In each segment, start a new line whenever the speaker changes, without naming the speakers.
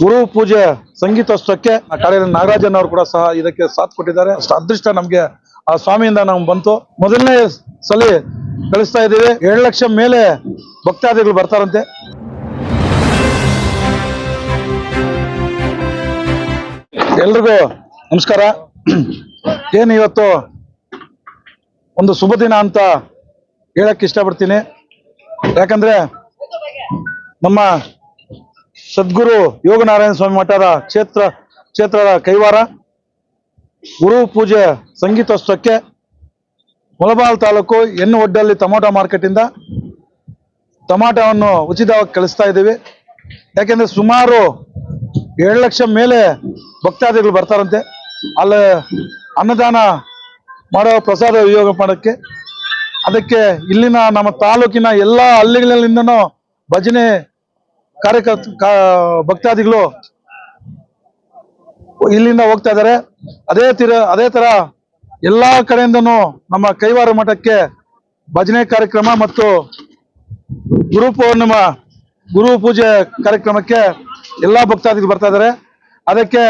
ಗುರು ಪೂಜೆ ಸಂಗೀತೋತ್ಸವಕ್ಕೆ ಕಾರ್ಯ ನಾಗರಾಜನ್ ಅವರು ಕೂಡ ಸಹ ಇದಕ್ಕೆ ಸಾಥ್ ಕೊಟ್ಟಿದ್ದಾರೆ. ಅಷ್ಟು ಅದೃಷ್ಟ ನಮ್ಗೆ ಆ ಸ್ವಾಮಿಯಿಂದ ನಮ್ಗೆ ಬಂತು. ಮೊದಲನೇ ಸಲ ಕಳಿಸ್ತಾ ಇದ್ದೀವಿ. ಏಳು ಲಕ್ಷ ಮೇಲೆ ಭಕ್ತಾದಿಗಳು ಬರ್ತಾರಂತೆ. ಎಲ್ರಿಗೂ ನಮಸ್ಕಾರ. ಏನು ಇವತ್ತು ಒಂದು ಶುಭ ದಿನ ಅಂತ ಹೇಳಕ್ ಇಷ್ಟಪಡ್ತೀನಿ. ಯಾಕಂದ್ರೆ ನಮ್ಮ ಸದ್ಗುರು ಯೋಗನಾರಾಯಣ ಸ್ವಾಮಿ ಮಠದ ಕ್ಷೇತ್ರ, ಕ್ಷೇತ್ರದ ಕೈವಾರ. ಗುರು ಪೂಜೆ ಸಂಗೀತೋತ್ಸವಕ್ಕೆ ಮುಳಬಾಲ್ ತಾಲೂಕು ಎನ್ನು ಒಡ್ಡಲ್ಲಿ ಟೊಮೊಟೊ ಮಾರ್ಕೆಟಿಂದ ಟೊಮಾಟೋವನ್ನು ಉಚಿತವಾಗಿ ಕಳಿಸ್ತಾ ಇದ್ದೀವಿ. ಯಾಕೆಂದರೆ ಸುಮಾರು ಏಳು ಲಕ್ಷ ಮೇಲೆ ಭಕ್ತಾದಿಗಳು ಬರ್ತಾರಂತೆ. ಅಲ್ಲಿ ಅನ್ನದಾನ ಮಾಡೋ ಪ್ರಸಾದ ವಿಯೋಗ ಮಾಡೋಕ್ಕೆ. ಅದಕ್ಕೆ ಇಲ್ಲಿನ ನಮ್ಮ ತಾಲೂಕಿನ ಎಲ್ಲ ಹಳ್ಳಿಗಳಿಂದನೂ ಭಜನೆ ಕಾರ್ಯಕರ್ತ ಭಕ್ತಾದಿಗಳು ಇಲ್ಲಿಂದ ಹೋಗ್ತಾ ಇದ್ದಾರೆ. ಅದೇ ತೀರ ಅದೇ ತರ ಎಲ್ಲಾ ಕಡೆಯಿಂದನು ನಮ್ಮ ಕೈವಾರ ಮಠಕ್ಕೆ ಭಜನೆ ಕಾರ್ಯಕ್ರಮ ಮತ್ತು ಗುರು ಪೂರ್ಣಿಮಾ, ಗುರು ಪೂಜೆ ಕಾರ್ಯಕ್ರಮಕ್ಕೆ ಎಲ್ಲಾ ಭಕ್ತಾದಿಗಳು ಬರ್ತಾ ಇದ್ದಾರೆ. ಅದಕ್ಕೆ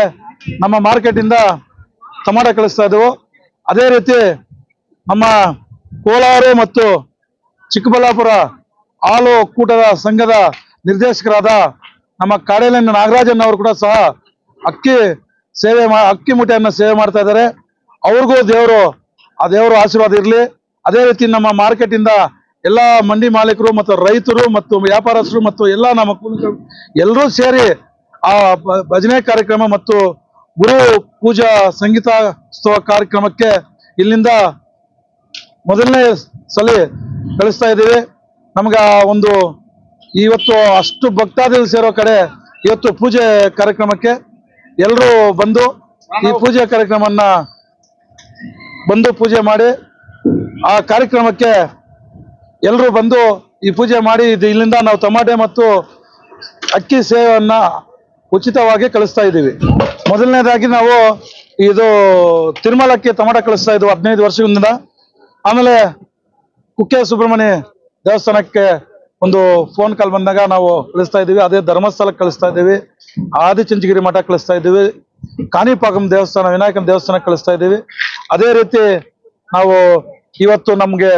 ನಮ್ಮ ಮಾರ್ಕೆಟ್ ಇಂದ ಟಮಾಟ ಕಳಿಸ್ತಾ ಇದ್ದೆವು. ಅದೇ ರೀತಿ ನಮ್ಮ ಕೋಲಾರ ಮತ್ತು ಚಿಕ್ಕಬಳ್ಳಾಪುರ ಹಾಲು ಕೂಟದ ಸಂಘದ ನಿರ್ದೇಶಕರಾದ ನಮ್ಮ ಕಾಡೇಲಿನ ನಾಗರಾಜನ್ ಅವರು ಕೂಡ ಸಹ ಅಕ್ಕಿ ಸೇವೆ ಅಕ್ಕಿ ಮೂಟೆಯನ್ನು ಸೇವೆ ಮಾಡ್ತಾ ಇದ್ದಾರೆ. ಅವ್ರಿಗೂ ದೇವರು, ಆ ದೇವರು ಆಶೀರ್ವಾದ ಇರಲಿ. ಅದೇ ರೀತಿ ನಮ್ಮ ಮಾರ್ಕೆಟ್ ಇಂದ ಎಲ್ಲ ಮಂಡಿ ಮಾಲೀಕರು ಮತ್ತು ರೈತರು ಮತ್ತು ವ್ಯಾಪಾರಸ್ಥರು ಮತ್ತು ಎಲ್ಲ ನಮ್ಮ ಎಲ್ಲರೂ ಸೇರಿ ಆ ಭಜನೆ ಕಾರ್ಯಕ್ರಮ ಮತ್ತು ಗುರು ಪೂಜಾ ಸಂಗೀತೋತ್ಸವ ಕಾರ್ಯಕ್ರಮಕ್ಕೆ ಇಲ್ಲಿಂದ ಮೊದಲನೇ ಸಲ ಕಳಿಸ್ತಾ ಇದ್ದೀವಿ. ನಮ್ಗೆ ಒಂದು ಇವತ್ತು ಅಷ್ಟು ಭಕ್ತಾದಿಗಳು ಸೇರೋ ಕಡೆ ಇವತ್ತು ಪೂಜೆ ಕಾರ್ಯಕ್ರಮಕ್ಕೆ ಎಲ್ಲರೂ ಬಂದು ಈ ಪೂಜೆ ಕಾರ್ಯಕ್ರಮನ್ನ ಬಂದು ಪೂಜೆ ಮಾಡಿ, ಆ ಕಾರ್ಯಕ್ರಮಕ್ಕೆ ಎಲ್ಲರೂ ಬಂದು ಈ ಪೂಜೆ ಮಾಡಿ ಇಲ್ಲಿಂದ ನಾವು ತಮಾಟೆ ಮತ್ತು ಅಕ್ಕಿ ಸೇವೆಯನ್ನ ಉಚಿತವಾಗಿ ಕಳಿಸ್ತಾ ಇದ್ದೀವಿ. ಮೊದಲನೇದಾಗಿ ನಾವು ಇದು ತಿರುಮಲಕ್ಕೆ ತಮಾಟೆ ಕಳಿಸ್ತಾ ಇದ್ವು ಹದಿನೈದು ವರ್ಷದಿಂದ ಆಮೇಲೆ ಕುಕ್ಕೆ ಸುಬ್ರಹ್ಮಣ್ಯ ದೇವಸ್ಥಾನಕ್ಕೆ ಒಂದು ಫೋನ್ ಕಾಲ್ ಬಂದಾಗ ನಾವು ಕಳಿಸ್ತಾ ಇದ್ದೀವಿ. ಅದೇ ಧರ್ಮಸ್ಥಳಕ್ಕೆ ಕಳಿಸ್ತಾ ಇದ್ದೀವಿ. ಆದಿಚುಂಚಗಿರಿ ಮಠ ಕಳಿಸ್ತಾ ಇದ್ದೀವಿ. ಕಾಣಿಪಾಕಂ ದೇವಸ್ಥಾನ, ವಿನಾಯಕನ ದೇವಸ್ಥಾನ ಕಳಿಸ್ತಾ ಇದ್ದೀವಿ. ಅದೇ ರೀತಿ ನಾವು ಇವತ್ತು ನಮಗೆ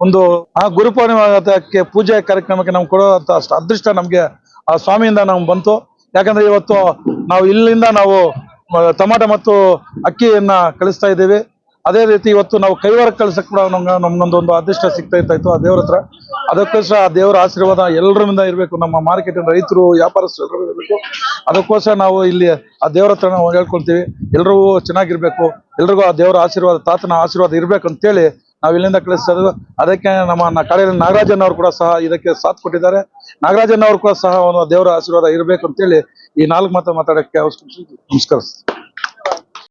ಒಂದು, ಆ ಗುರುಪೌರ್ಣಿಮಾಕ್ಕೆ ಪೂಜೆ ಕಾರ್ಯಕ್ರಮಕ್ಕೆ ನಮ್ಗೆ ಕೊಡುವಂತ ಅಷ್ಟು ಅದೃಷ್ಟ ನಮಗೆ ಆ ಸ್ವಾಮಿಯಿಂದ ನಮ್ಗೆ ಬಂತು. ಯಾಕಂದ್ರೆ ಇವತ್ತು ನಾವು ಇಲ್ಲಿಂದ ನಾವು ಟೊಮಾಟೊ ಮತ್ತು ಅಕ್ಕಿಯನ್ನ ಕಳಿಸ್ತಾ ಇದ್ದೀವಿ. ಅದೇ ರೀತಿ ಇವತ್ತು ನಾವು ಕೈವಾರ ಕಳ್ಸಕ್ ಕೂಡ ನಮ್ಗೆ, ನಮ್ಗೊಂದೊಂದು ಅದೃಷ್ಟ ಸಿಗ್ತಾ ಇತ್ತು ಆ ದೇವ್ರ ಹತ್ರ. ಅದಕ್ಕೋಸ್ಕರ ಆ ದೇವರ ಆಶೀರ್ವಾದ ಎಲ್ಲರಿಂದ ಇರಬೇಕು. ನಮ್ಮ ಮಾರ್ಕೆಟ್ ರೈತರು, ವ್ಯಾಪಾರಸ್ಥರು ಇರಬೇಕು. ಅದಕ್ಕೋಸ್ಕರ ನಾವು ಇಲ್ಲಿ ಆ ದೇವ್ರ ಹತ್ರ ನಾವು ಹೇಳ್ಕೊಳ್ತೀವಿ. ಎಲ್ರಿಗೂ ಚೆನ್ನಾಗಿರ್ಬೇಕು. ಎಲ್ರಿಗೂ ಆ ದೇವರ ಆಶೀರ್ವಾದ, ತಾತನ ಆಶೀರ್ವಾದ ಇರ್ಬೇಕು ಅಂತೇಳಿ ನಾವು ಇಲ್ಲಿಂದ ಕಳಿಸ್ತಾ ಅದಕ್ಕೆ ನಮ್ಮ ಕಡೆ ನಾಗರಾಜನ್ ಅವರು ಕೂಡ ಸಹ ಇದಕ್ಕೆ ಸಾಥ್ ಕೊಟ್ಟಿದ್ದಾರೆ. ನಾಗರಾಜನ್ ಅವರು ಕೂಡ ಸಹ ಒಂದು ದೇವರ ಆಶೀರ್ವಾದ ಇರಬೇಕು ಅಂತೇಳಿ ಈ ನಾಲ್ಕು ಮಾತು ಮಾತಾಡೋಕ್ಕೆ ನಮಸ್ಕಾರ